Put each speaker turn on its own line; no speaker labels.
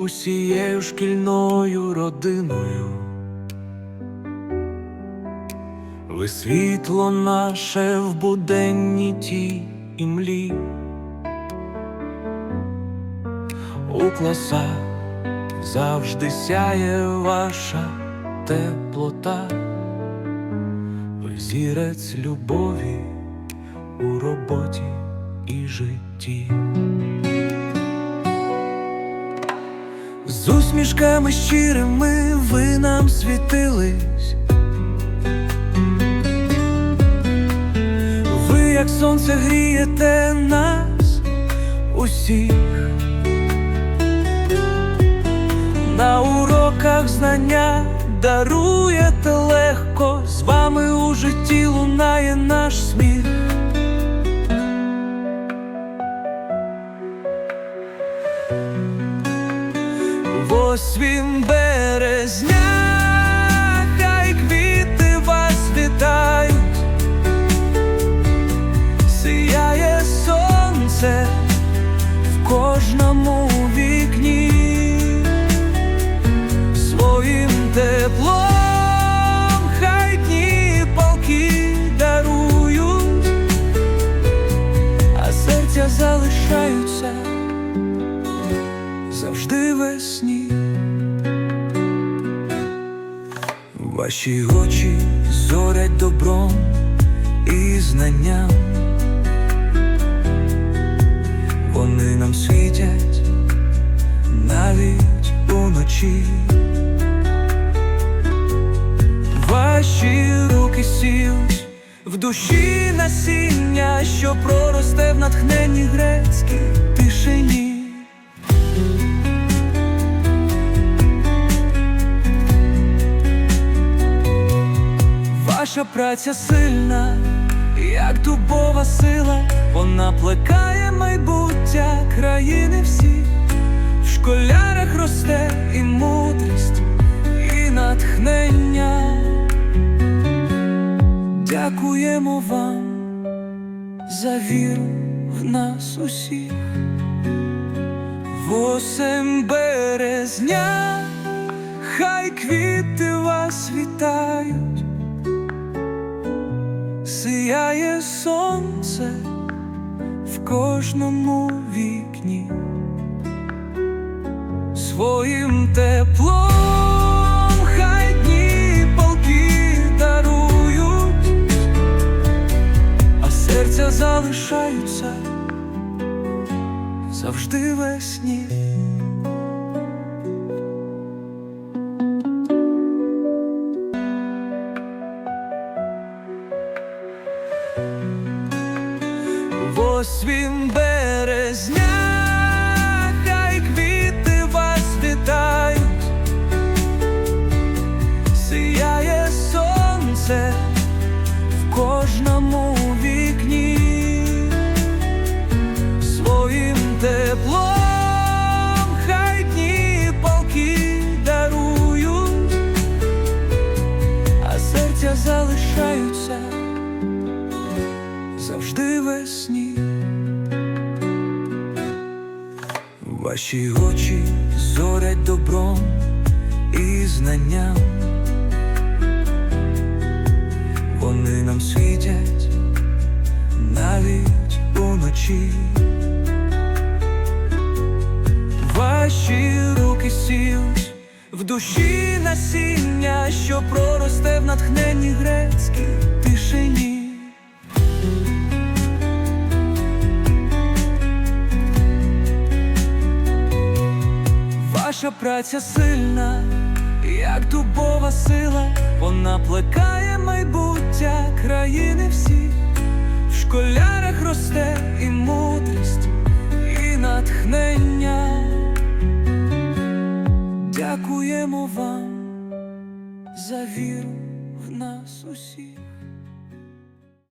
Усією шкільною родиною. Ви світло наше в буденній тій імлі. У класах завжди сяє ваша теплота, ви зірець любові у роботі і житті. Усмішками щирими ви нам світились. Ви, як сонце, грієте нас усіх. На уроках знання даруєте легко, з вами у житті лунає наш сміх. Восьмім березня, Ваші очі зорять добром і знанням. Вони нам світять навіть уночі. Ваші руки сіють в душі насіння, що проросте в натхненні грецькій тишині. Ваша праця сильна, як дубова сила, вона плекає майбуття країни всі, в школярах росте і мудрість, і натхнення. Дякуємо вам за віру в нас усіх. Восем березня, хай квіти вас вітають. Сіяє сонце в кожному вікні, своїм теплом хай дні полки дарують, а серця залишаються завжди весні. Восьмім березня, хай квіти вас вітають, сіяє сонце в кожному вікні, своїм теплом хай дні полки дарують, а серця залишаються Ваші очі зорять добром і знанням. Вони нам світять навіть уночі. Ваші руки сіють в душі насіння, що проросте в натхненні грецькій тишині. Ваша праця сильна, як дубова сила, вона плекає майбуття країни всі, в школярах росте і мудрість, і натхнення. Дякуємо вам за віру в нас усіх.